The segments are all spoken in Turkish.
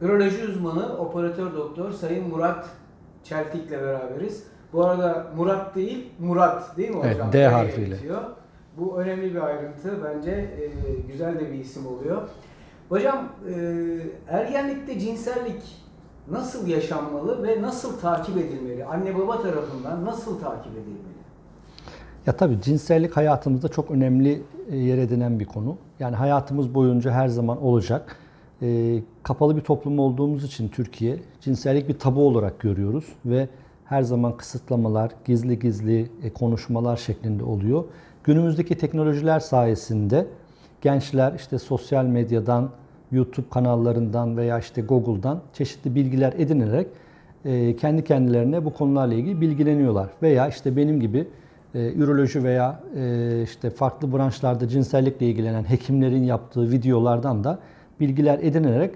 Üroloji uzmanı, operatör doktor Sayın Murat Çeltik'le beraberiz. Bu arada Murat değil, Murat değil mi hocam? Evet, D harfiyle. bitiyor. Bu önemli bir ayrıntı. Bence e, güzel de bir isim oluyor. Hocam, e, ergenlikte cinsellik nasıl yaşanmalı ve nasıl takip edilmeli? Anne baba tarafından nasıl takip edilmeli? Ya tabii cinsellik hayatımızda çok önemli e, yer edinen bir konu. Yani hayatımız boyunca her zaman olacak. E, kapalı bir toplum olduğumuz için Türkiye cinsellik bir tabu olarak görüyoruz ve her zaman kısıtlamalar, gizli gizli e, konuşmalar şeklinde oluyor. Günümüzdeki teknolojiler sayesinde gençler işte sosyal medyadan, YouTube kanallarından veya işte Google'dan çeşitli bilgiler edinerek e, kendi kendilerine bu konularla ilgili bilgileniyorlar. Veya işte benim gibi e, üroloji veya e, işte farklı branşlarda cinsellikle ilgilenen hekimlerin yaptığı videolardan da bilgiler edinerek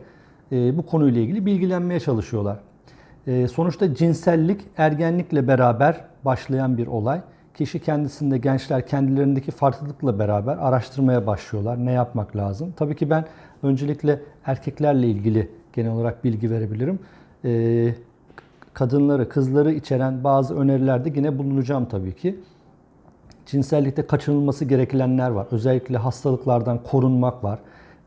e, bu konuyla ilgili bilgilenmeye çalışıyorlar. E, sonuçta cinsellik ergenlikle beraber başlayan bir olay. Kişi kendisinde gençler kendilerindeki farklılıkla beraber araştırmaya başlıyorlar. Ne yapmak lazım? Tabii ki ben öncelikle erkeklerle ilgili genel olarak bilgi verebilirim. E, kadınları, kızları içeren bazı önerilerde yine bulunacağım tabii ki. Cinsellikte kaçınılması gerekenler var. Özellikle hastalıklardan korunmak var.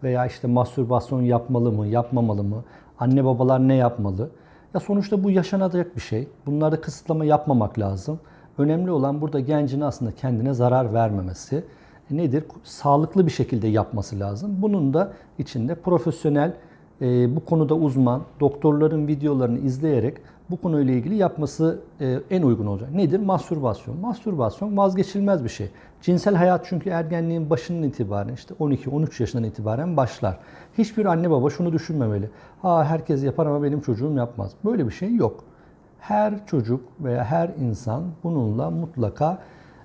Veya işte mastürbasyon yapmalı mı, yapmamalı mı? Anne babalar ne yapmalı? Ya sonuçta bu yaşanacak bir şey. Bunlarda kısıtlama yapmamak lazım. Önemli olan burada gencin aslında kendine zarar vermemesi. E Nedir? Sağlıklı bir şekilde yapması lazım. Bunun da içinde profesyonel, e, bu konuda uzman, doktorların videolarını izleyerek bu konuyla ilgili yapması e, en uygun olacak. Nedir? Mastürbasyon. Mastürbasyon vazgeçilmez bir şey. Cinsel hayat çünkü ergenliğin başının itibaren işte 12-13 yaşından itibaren başlar. Hiçbir anne baba şunu düşünmemeli. Ha herkes yapar ama benim çocuğum yapmaz. Böyle bir şey yok. Her çocuk veya her insan bununla mutlaka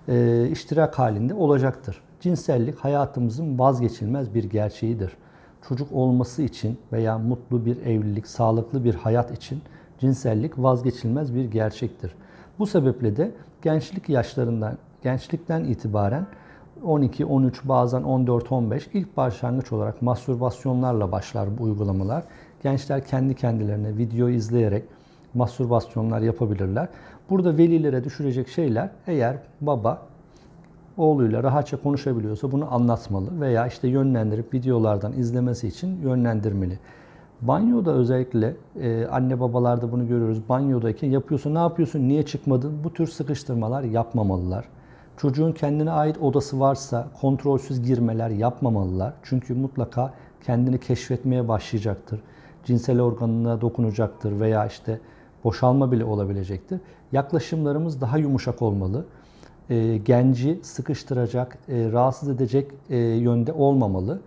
e, iştirak halinde olacaktır. Cinsellik hayatımızın vazgeçilmez bir gerçeğidir. Çocuk olması için veya mutlu bir evlilik, sağlıklı bir hayat için cinsellik vazgeçilmez bir gerçektir. Bu sebeple de gençlik yaşlarından, gençlikten itibaren 12, 13, bazen 14, 15 ilk başlangıç olarak mastürbasyonlarla başlar bu uygulamalar. Gençler kendi kendilerine video izleyerek mastürbasyonlar yapabilirler. Burada velilere düşürecek şeyler eğer baba oğluyla rahatça konuşabiliyorsa bunu anlatmalı veya işte yönlendirip videolardan izlemesi için yönlendirmeli. Banyoda özellikle e, anne babalarda bunu görüyoruz. Banyodayken yapıyorsun, ne yapıyorsun, niye çıkmadın? Bu tür sıkıştırmalar yapmamalılar. Çocuğun kendine ait odası varsa kontrolsüz girmeler yapmamalılar. Çünkü mutlaka kendini keşfetmeye başlayacaktır. Cinsel organına dokunacaktır veya işte boşalma bile olabilecektir. Yaklaşımlarımız daha yumuşak olmalı. E, genci sıkıştıracak, e, rahatsız edecek e, yönde olmamalı.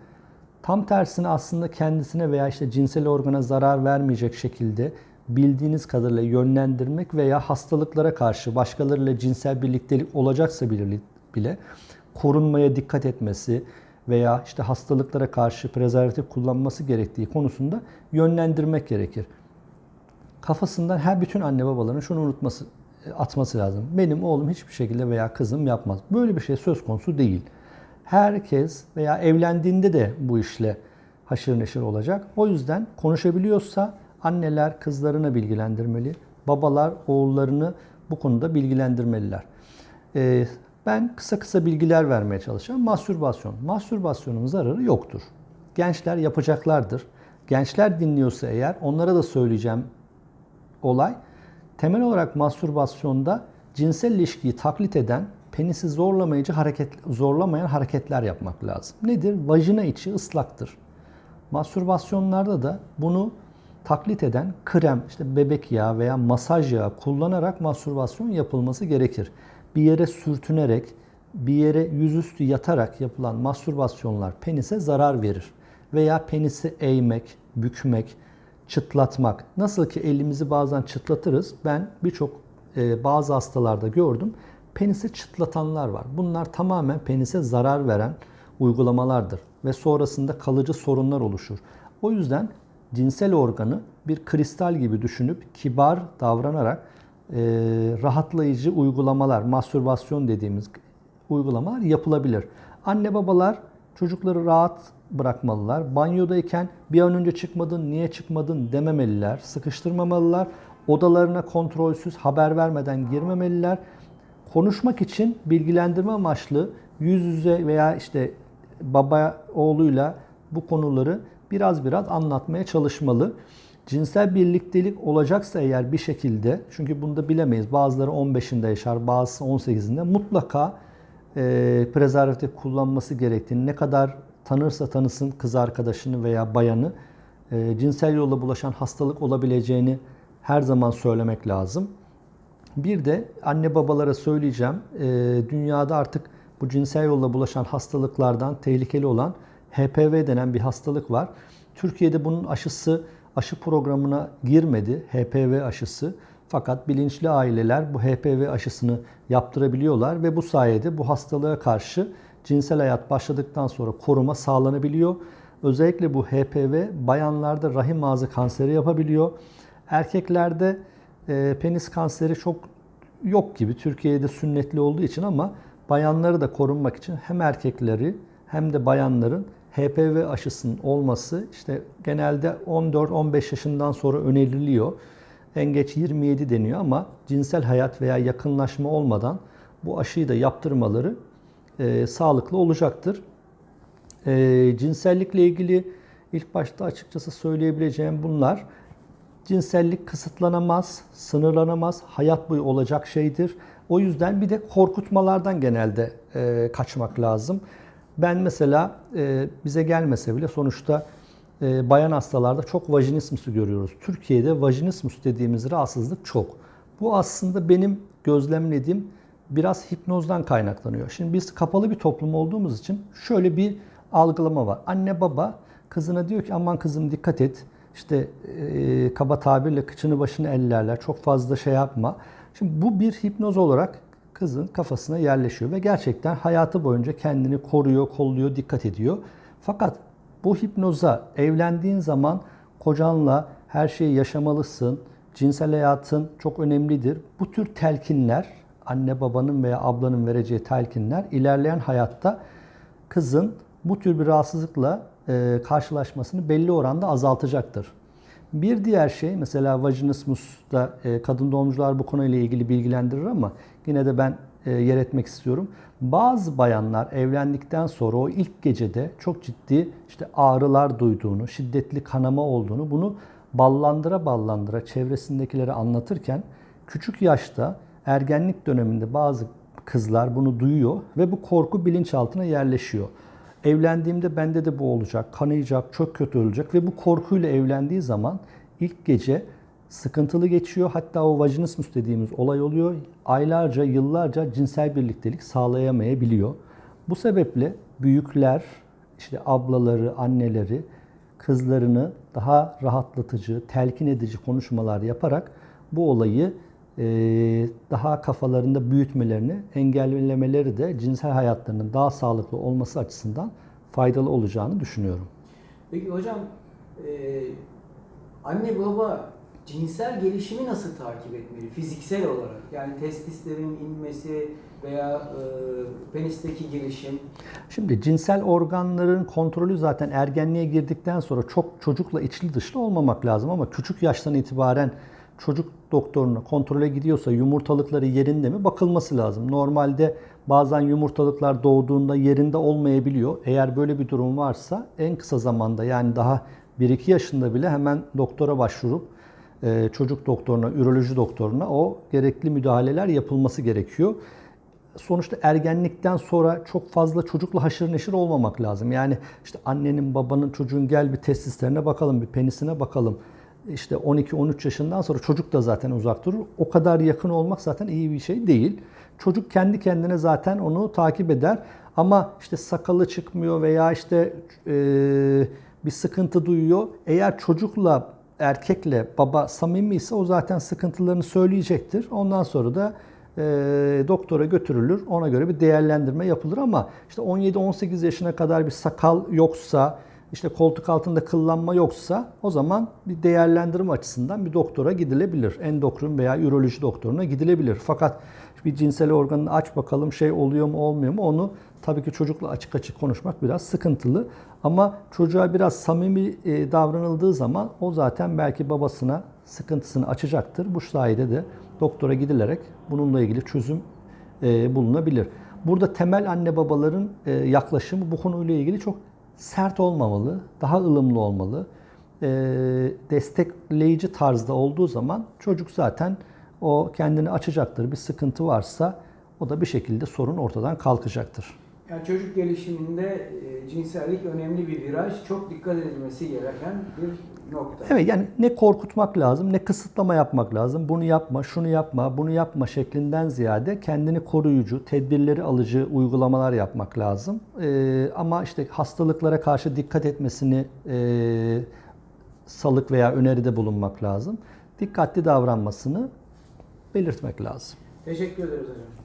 Tam tersine aslında kendisine veya işte cinsel organa zarar vermeyecek şekilde bildiğiniz kadarıyla yönlendirmek veya hastalıklara karşı başkalarıyla cinsel birliktelik olacaksa bile, korunmaya dikkat etmesi veya işte hastalıklara karşı prezervatif kullanması gerektiği konusunda yönlendirmek gerekir. Kafasından her bütün anne babaların şunu unutması, atması lazım. Benim oğlum hiçbir şekilde veya kızım yapmaz. Böyle bir şey söz konusu değil herkes veya evlendiğinde de bu işle haşır neşir olacak. O yüzden konuşabiliyorsa anneler kızlarını bilgilendirmeli, babalar oğullarını bu konuda bilgilendirmeliler. Ee, ben kısa kısa bilgiler vermeye çalışacağım. Mastürbasyon. Mastürbasyonun zararı yoktur. Gençler yapacaklardır. Gençler dinliyorsa eğer onlara da söyleyeceğim olay. Temel olarak mastürbasyonda cinsel ilişkiyi taklit eden penisi zorlamayıcı hareket zorlamayan hareketler yapmak lazım. Nedir? Vajina içi ıslaktır. Mastürbasyonlarda da bunu taklit eden krem, işte bebek yağı veya masaj yağı kullanarak mastürbasyon yapılması gerekir. Bir yere sürtünerek, bir yere yüzüstü yatarak yapılan mastürbasyonlar penise zarar verir. Veya penisi eğmek, bükmek, çıtlatmak. Nasıl ki elimizi bazen çıtlatırız. Ben birçok e, bazı hastalarda gördüm penisi çıtlatanlar var. Bunlar tamamen penise zarar veren uygulamalardır ve sonrasında kalıcı sorunlar oluşur. O yüzden cinsel organı bir kristal gibi düşünüp kibar davranarak e, rahatlayıcı uygulamalar, mastürbasyon dediğimiz uygulamalar yapılabilir. Anne babalar Çocukları rahat bırakmalılar. Banyodayken bir an önce çıkmadın, niye çıkmadın dememeliler. Sıkıştırmamalılar. Odalarına kontrolsüz haber vermeden girmemeliler. Konuşmak için bilgilendirme amaçlı yüz yüze veya işte baba oğluyla bu konuları biraz biraz anlatmaya çalışmalı. Cinsel birliktelik olacaksa eğer bir şekilde, çünkü bunu da bilemeyiz. Bazıları 15'inde yaşar, bazısı 18'inde mutlaka e, prezervatif kullanması gerektiğini, ne kadar tanırsa tanısın kız arkadaşını veya bayanı e, cinsel yolla bulaşan hastalık olabileceğini her zaman söylemek lazım. Bir de anne babalara söyleyeceğim, e, dünyada artık bu cinsel yolla bulaşan hastalıklardan tehlikeli olan HPV denen bir hastalık var. Türkiye'de bunun aşısı aşı programına girmedi, HPV aşısı. Fakat bilinçli aileler bu HPV aşısını yaptırabiliyorlar ve bu sayede bu hastalığa karşı cinsel hayat başladıktan sonra koruma sağlanabiliyor. Özellikle bu HPV bayanlarda rahim ağzı kanseri yapabiliyor. Erkeklerde e, penis kanseri çok yok gibi. Türkiye'de sünnetli olduğu için ama bayanları da korunmak için hem erkekleri hem de bayanların HPV aşısının olması işte genelde 14-15 yaşından sonra öneriliyor. En geç 27 deniyor ama cinsel hayat veya yakınlaşma olmadan bu aşıyı da yaptırmaları e, sağlıklı olacaktır. E, cinsellikle ilgili ilk başta açıkçası söyleyebileceğim bunlar. Cinsellik kısıtlanamaz, sınırlanamaz, hayat boyu olacak şeydir. O yüzden bir de korkutmalardan genelde e, kaçmak lazım. Ben mesela e, bize gelmese bile sonuçta e, bayan hastalarda çok vajinismusu görüyoruz. Türkiye'de vajinismus dediğimiz rahatsızlık çok. Bu aslında benim gözlemlediğim biraz hipnozdan kaynaklanıyor. Şimdi biz kapalı bir toplum olduğumuz için şöyle bir algılama var. Anne baba kızına diyor ki aman kızım dikkat et. İşte e, kaba tabirle kıçını başını ellerler. Çok fazla şey yapma. Şimdi bu bir hipnoz olarak kızın kafasına yerleşiyor ve gerçekten hayatı boyunca kendini koruyor, kolluyor, dikkat ediyor. Fakat bu hipnoza evlendiğin zaman kocanla her şeyi yaşamalısın. Cinsel hayatın çok önemlidir. Bu tür telkinler, anne babanın veya ablanın vereceği telkinler ilerleyen hayatta kızın bu tür bir rahatsızlıkla e, karşılaşmasını belli oranda azaltacaktır. Bir diğer şey mesela vajinismus'ta e, kadın doğumcular bu konuyla ilgili bilgilendirir ama yine de ben yer etmek istiyorum. Bazı bayanlar evlendikten sonra o ilk gecede çok ciddi işte ağrılar duyduğunu, şiddetli kanama olduğunu bunu ballandıra ballandıra çevresindekilere anlatırken küçük yaşta ergenlik döneminde bazı kızlar bunu duyuyor ve bu korku bilinçaltına yerleşiyor. Evlendiğimde bende de bu olacak, kanayacak, çok kötü olacak ve bu korkuyla evlendiği zaman ilk gece sıkıntılı geçiyor. Hatta o vajinismus dediğimiz olay oluyor. Aylarca, yıllarca cinsel birliktelik sağlayamayabiliyor. Bu sebeple büyükler, işte ablaları, anneleri kızlarını daha rahatlatıcı, telkin edici konuşmalar yaparak bu olayı e, daha kafalarında büyütmelerini, engellemeleri de cinsel hayatlarının daha sağlıklı olması açısından faydalı olacağını düşünüyorum. Peki hocam e, anne baba cinsel gelişimi nasıl takip etmeli fiziksel olarak? Yani testislerin inmesi veya e, penisteki gelişim. Şimdi cinsel organların kontrolü zaten ergenliğe girdikten sonra çok çocukla içli dışlı olmamak lazım ama küçük yaştan itibaren çocuk doktoruna kontrole gidiyorsa yumurtalıkları yerinde mi bakılması lazım. Normalde bazen yumurtalıklar doğduğunda yerinde olmayabiliyor. Eğer böyle bir durum varsa en kısa zamanda yani daha 1-2 yaşında bile hemen doktora başvurup çocuk doktoruna, üroloji doktoruna o gerekli müdahaleler yapılması gerekiyor. Sonuçta ergenlikten sonra çok fazla çocukla haşır neşir olmamak lazım. Yani işte annenin, babanın, çocuğun gel bir testislerine bakalım, bir penisine bakalım. İşte 12-13 yaşından sonra çocuk da zaten uzak durur. O kadar yakın olmak zaten iyi bir şey değil. Çocuk kendi kendine zaten onu takip eder. Ama işte sakalı çıkmıyor veya işte e, bir sıkıntı duyuyor. Eğer çocukla erkekle baba samimi ise o zaten sıkıntılarını söyleyecektir. Ondan sonra da e, doktora götürülür. Ona göre bir değerlendirme yapılır ama işte 17-18 yaşına kadar bir sakal yoksa, işte koltuk altında kıllanma yoksa o zaman bir değerlendirme açısından bir doktora gidilebilir. Endokrin veya üroloji doktoruna gidilebilir. Fakat bir cinsel organını aç bakalım şey oluyor mu olmuyor mu onu tabii ki çocukla açık açık konuşmak biraz sıkıntılı. Ama çocuğa biraz samimi e, davranıldığı zaman o zaten belki babasına sıkıntısını açacaktır. Bu sayede de doktora gidilerek bununla ilgili çözüm e, bulunabilir. Burada temel anne babaların e, yaklaşımı bu konuyla ilgili çok sert olmamalı, daha ılımlı olmalı. Destekleyici tarzda olduğu zaman çocuk zaten o kendini açacaktır. Bir sıkıntı varsa o da bir şekilde sorun ortadan kalkacaktır. Yani çocuk gelişiminde e, cinsellik önemli bir viraj, çok dikkat edilmesi gereken bir nokta. Evet yani ne korkutmak lazım ne kısıtlama yapmak lazım. Bunu yapma, şunu yapma, bunu yapma şeklinden ziyade kendini koruyucu, tedbirleri alıcı uygulamalar yapmak lazım. Ee, ama işte hastalıklara karşı dikkat etmesini e, salık veya öneride bulunmak lazım. Dikkatli davranmasını belirtmek lazım. Teşekkür ederiz hocam.